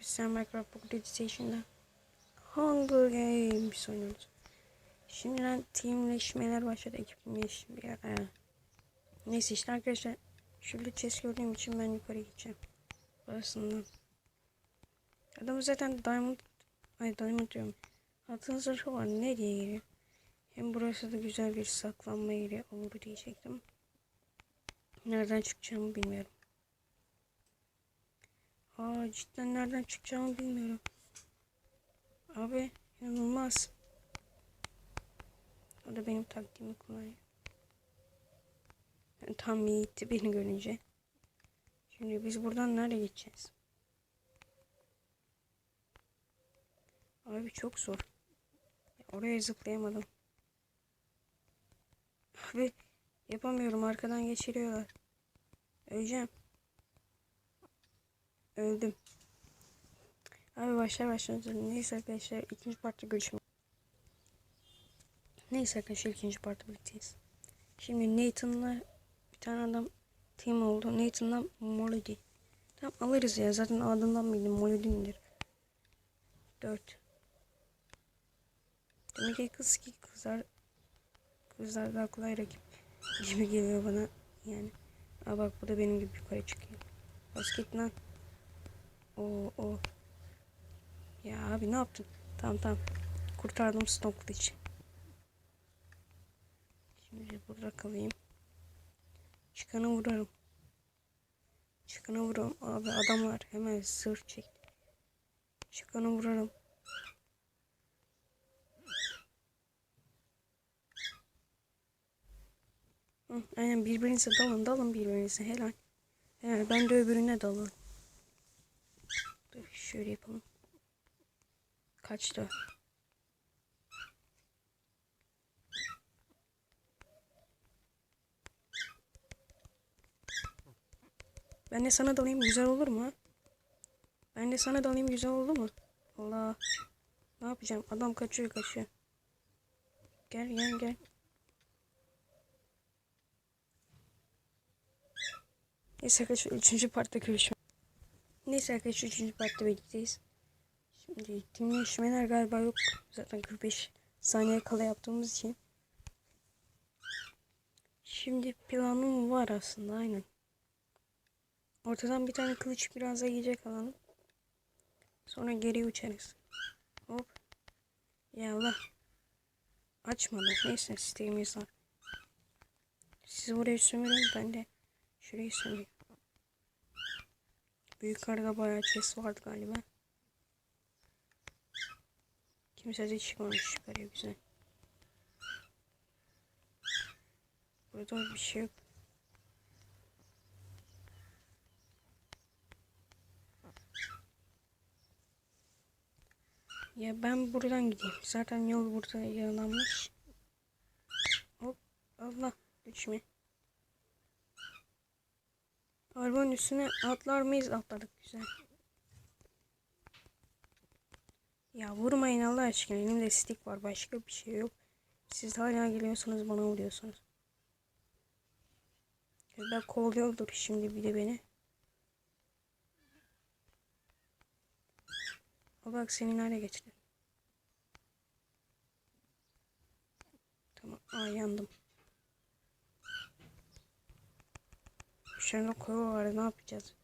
Sen Minecraft Pocket Editation'da Hunger Games oynuyoruz. Şimdiden teamleşmeler başladı. Ekipleşme. Neyse işte arkadaşlar. Şurada chest gördüğüm için ben yukarı gideceğim. Burasından. Adam zaten diamond ay diamond diyorum. Altın zırhı var. Ne geliyor? Hem burası da güzel bir saklanma yeri olur diyecektim. Nereden çıkacağımı bilmiyorum. Aa cidden nereden çıkacağımı bilmiyorum. Abi inanılmaz. O da benim taktiğimi kullanıyor. Yani tam yiğitti beni görünce. Şimdi biz buradan nereye gideceğiz? Abi çok zor. Oraya zıplayamadım. Abi yapamıyorum arkadan geçiriyorlar. Öleceğim. Öldüm. Abi başlar başlar. Neyse arkadaşlar ikinci partta görüşmek. Neyse arkadaşlar ikinci partta birlikteyiz. Şimdi Nathan'la bir tane adam team oldu. Nathan'la Molody. Tamam alırız ya zaten adından bildim Molody'nindir. 4. Demek ki kız ki kızlar kızlar daha kolay rakip gibi geliyor bana yani. Aa bak bu da benim gibi yukarı çıkıyor. Basket lan. O o. Ya abi ne yaptın? Tamam tamam. Kurtardım için. Şimdi burada kalayım. Çıkanı vurarım. Çıkanı vururum. Abi adamlar hemen zırh çekti. Çıkanı vurarım. Aynen birbirinize dalın dalın birbirinize helal. Helal ben de öbürüne dalıyorum. Şöyle yapalım. Kaçtı. Ben de sana dalayım güzel olur mu? Ben de sana dalayım güzel oldu mu? Allah. Ne yapacağım? Adam kaçıyor kaçıyor. Gel gel gel. Neyse arkadaşlar 3. partta görüşmek. Neyse arkadaşlar 3. partta birlikteyiz. Şimdi dinleşmeler galiba yok. Zaten 45 saniye kala yaptığımız için. Şimdi planım var aslında aynen. Ortadan bir tane kılıç biraz da yiyecek alalım. Sonra geri uçarız. Hop. Ya Allah. Açmadı. Neyse sistemimiz var. Siz burayı sömürün ben de şurayı sömüreyim. Yukarıda bayağı chest vardı galiba. Kimse de çıkmamış yukarıya güzel. Burada bir şey yok. Ya ben buradan gideyim. Zaten yol burada yaralanmış. Hop Allah düşme. Arabanın üstüne atlar mıyız? Atladık güzel. Ya vurmayın Allah aşkına. Elimde stick var. Başka bir şey yok. Siz hala geliyorsunuz bana vuruyorsunuz. Ben kovalıyordur şimdi bir de beni. O bak seni nereye geçti? Tamam. Aa yandım. Şurada kova var. Ne yapacağız?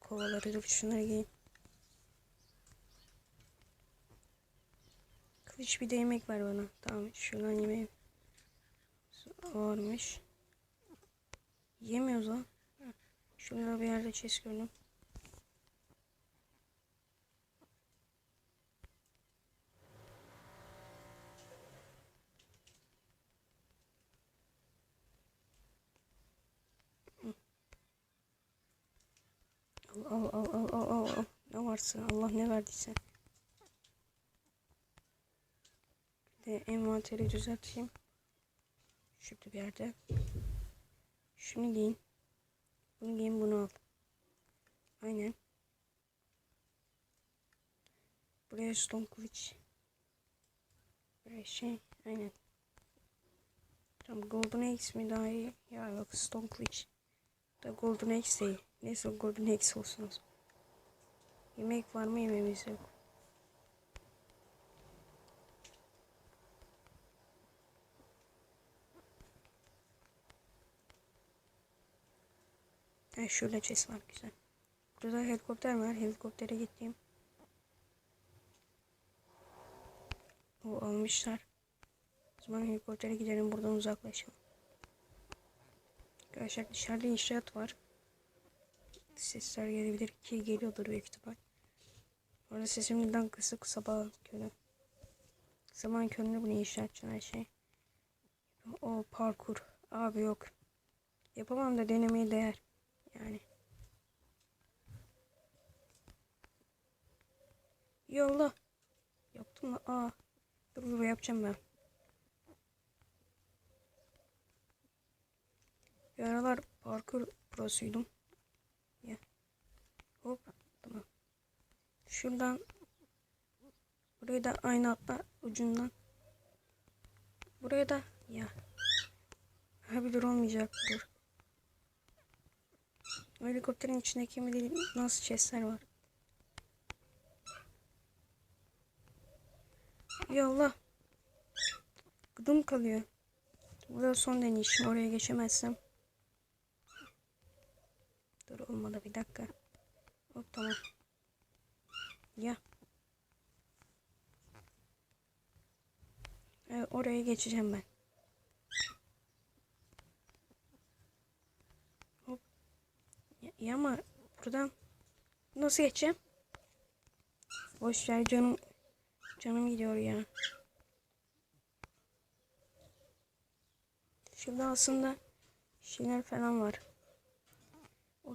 Kovaları dur şunları giyin. Kılıç bir de yemek ver bana. Tamam şuradan yemeği varmış. Yemiyoruz lan. Şurada bir yerde chest gördüm. Al al al al al al. Ne varsa Allah ne verdiyse. De envanteri düzelteyim. Şurada bir yerde. Şunu giyin. Bunu giyin bunu al. Aynen. Buraya stone kılıç. Buraya şey aynen. Tamam golden axe mi daha iyi? Ya yok stone. Da golden axe değil. Neyse golden axe olsun o. Yemek var mı yemeğimiz yok. Ha, şurada chest var güzel. Burada helikopter var. Helikoptere gideyim. O almışlar. O zaman helikoptere gidelim buradan uzaklaşalım. Arkadaşlar dışarıda inşaat var. Sesler gelebilir ki geliyordur büyük ihtimal. Orada sesimden kısık sabah körü. Sabah köründe bunu inşaatçı her şey. O parkur. Abi yok. Yapamam da denemeye değer. Yani. Yolla. Yaptım mı? Aa. Dur dur yapacağım ben. Bir aralar parkur prosuydum. Ya. Hop. Tamam. Şuradan. Buraya da aynı atla ucundan. Buraya da. Ya. Ha bir dur olmayacak. Dur. Helikopterin içindeki mi değil nasıl chestler var. Ya Allah. Gıdım kalıyor. Bu da son deneyişim. Oraya geçemezsem. Dur olmadı bir dakika. Hop tamam. Ya. Evet, oraya geçeceğim ben. Hop. Ya, ya ama buradan nasıl geçeceğim? Boş ver canım. Canım gidiyor ya. Şurada aslında şeyler falan var.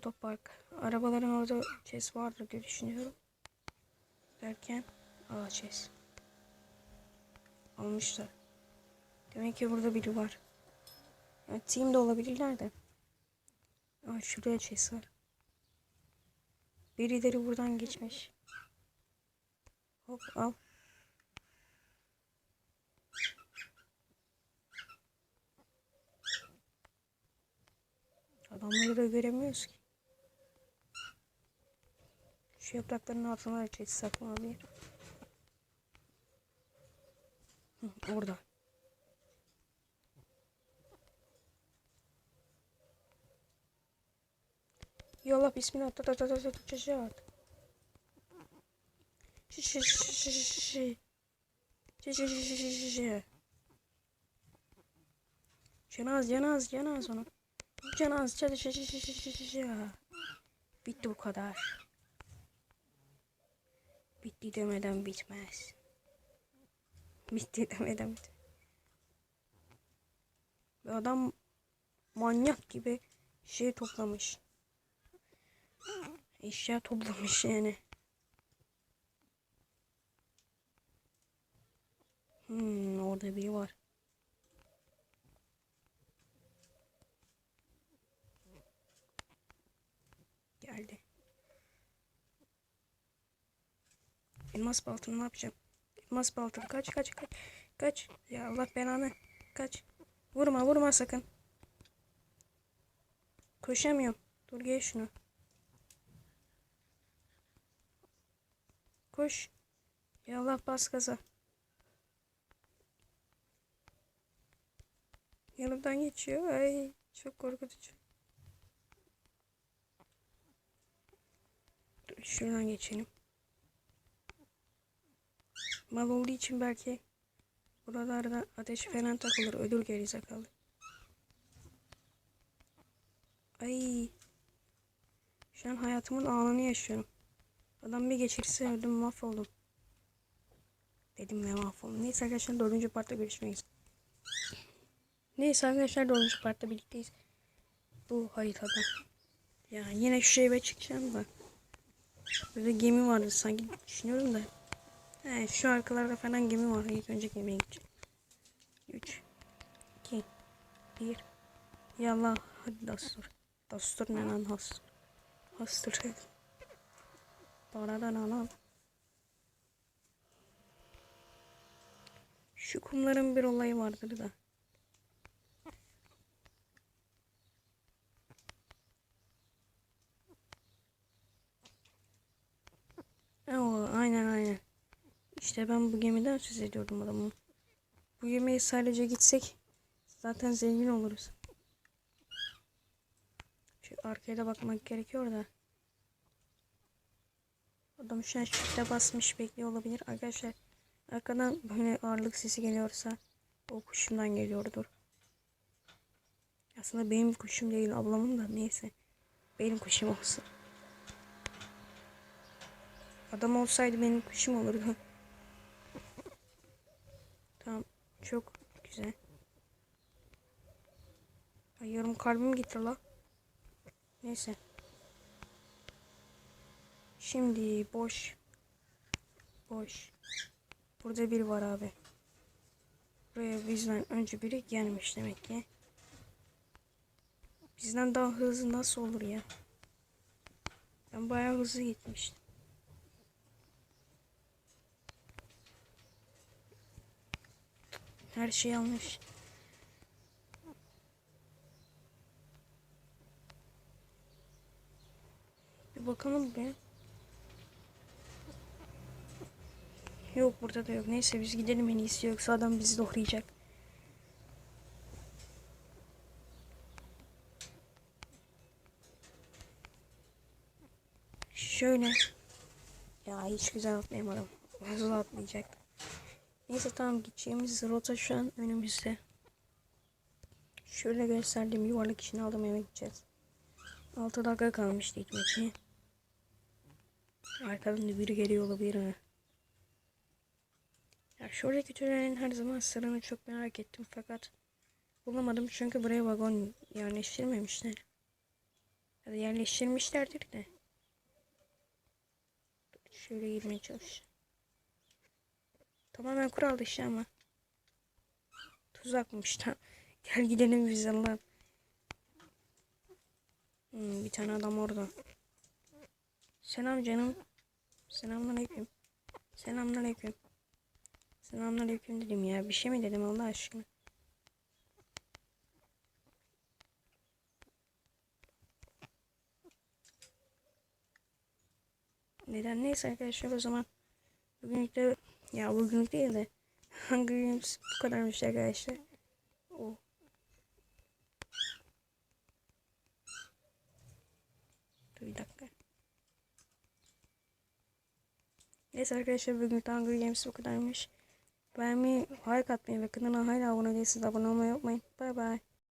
Otopark. Arabaların orada chest vardır diye düşünüyorum. Derken aa chest. Almışlar. Demek ki burada biri var. Yani team de olabilirler de. Aa şuraya chest var. Birileri buradan geçmiş. Hop al. Adamları da göremiyoruz ki. Şu yaprakların altına da çeşit saklanabilir. Hı, orada. Yola bismillah. Ta ta ta ta ta ta ta Şi şi şi şi şi onu. Canaz çalış şi. Bitti demeden bitmez. Bitti demeden bitmez. Bir adam manyak gibi şey toplamış. Eşya toplamış yani. Hmm, orada biri var. Geldi. Elmas baltını ne yapacağım? Elmas baltını kaç kaç kaç. Kaç. Ya Allah belanı. Kaç. Vurma vurma sakın. Koşamıyorum. Dur gel şunu. Koş. Ya Allah bas gaza. Yanımdan geçiyor. Ay çok korkutucu. Dur, şuradan geçelim. Mal olduğu için belki buralarda ateş falan takılır. Ödül gerizekalı. Ay. Şu an hayatımın anını yaşıyorum. Adam bir geçirse öldüm mahvoldum. Dedim ve mahvoldum. Neyse arkadaşlar dördüncü partta görüşmeyiz. Neyse arkadaşlar dördüncü partta birlikteyiz. Bu haritada. Ya yine şu şeye çıkacağım da. Böyle gemi vardı sanki düşünüyorum da. He, şu arkalarda falan gemi var. İlk önce gemiye gideceğim. 3 2 1 Yallah hadi dastur. Dastur ne lan hastur. Hastur. Daradan anam. Şu kumların bir olayı vardır da. İşte ben bu gemiden söz ediyordum adamım. Bu gemiye sadece gitsek zaten zengin oluruz. Şu arkaya da bakmak gerekiyor da. Adam şu an shift'e basmış bekliyor olabilir. Arkadaşlar arkadan böyle ağırlık sesi geliyorsa o kuşumdan geliyordur. Aslında benim kuşum değil ablamın da neyse. Benim kuşum olsun. Adam olsaydı benim kuşum olurdu. tamam. Çok güzel. Ay, yarım kalbim gitti la. Neyse. Şimdi boş. Boş. Burada biri var abi. Buraya bizden önce biri gelmiş demek ki. Bizden daha hızlı nasıl olur ya? Ben bayağı hızlı gitmiştim. Her şey yanlış. Bir bakalım bir. Yok burada da yok. Neyse biz gidelim en iyisi yoksa adam bizi doğrayacak. Şöyle. Ya hiç güzel atlayamadım. Hızlı atlayacaktım. Neyse tamam gideceğimiz rota şu an önümüzde. Şöyle gösterdiğim yuvarlak işini aldım eve gideceğiz. 6 dakika kalmıştı gitmesi. Arkadan da biri geliyor olabilir ha. Ya şuradaki türlerin her zaman sırrını çok merak ettim fakat bulamadım çünkü buraya vagon yerleştirmemişler. Ya da yerleştirmişlerdir de. Şöyle girmeye çalış. Tamamen kural dışı ama. Tuzakmış da. Gel gidelim biz Allah. Hmm, bir tane adam orada. Selam canım. Selamünaleyküm. Selamünaleyküm. Selamünaleyküm dedim ya. Bir şey mi dedim Allah aşkına? Neden neyse arkadaşlar o zaman bugünlük de ya bugünlük değil de Hunger Games bu kadarmış arkadaşlar. O. Dur bir dakika. Neyse arkadaşlar bugün Hunger Games bu kadarmış. Beğenmeyi, like atmayı ve kanala hala abone değilseniz abone olmayı unutmayın. Bay bay.